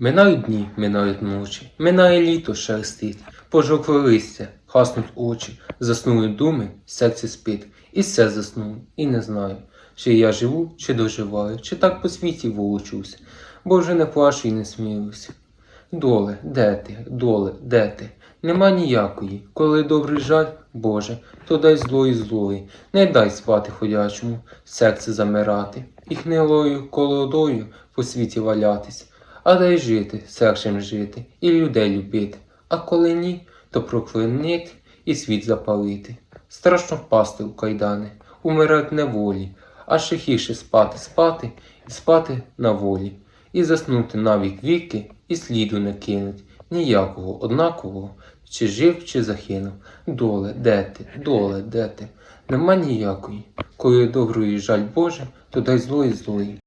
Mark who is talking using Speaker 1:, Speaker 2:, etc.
Speaker 1: Минають дні, минають ночі, минає літо шерстить, пожовкле листя, хаснуть очі, заснули думи, серце спить, і все заснуло, і не знаю, чи я живу, чи доживаю, чи так по світі волочусь, бо вже не плачу і не сміюся. Доле, де ти, доле, де ти? Нема ніякої, коли добрий жаль, Боже, то дай злої злої, не дай спати ходячому, серце замирати, і гнилою колодою по світі валятись, а дай жити, серцем жити, і людей любити, а коли ні, то проклинити і світ запалити. Страшно впасти у кайдани, умирать неволі, а гірше спати, спати і спати на волі, і заснути навік віки, і сліду не кинуть, ніякого однакового, чи жив, чи загинув. Доле, де ти, доле, де ти? Нема ніякої. Коли доброї жаль Боже, то дай злої злої.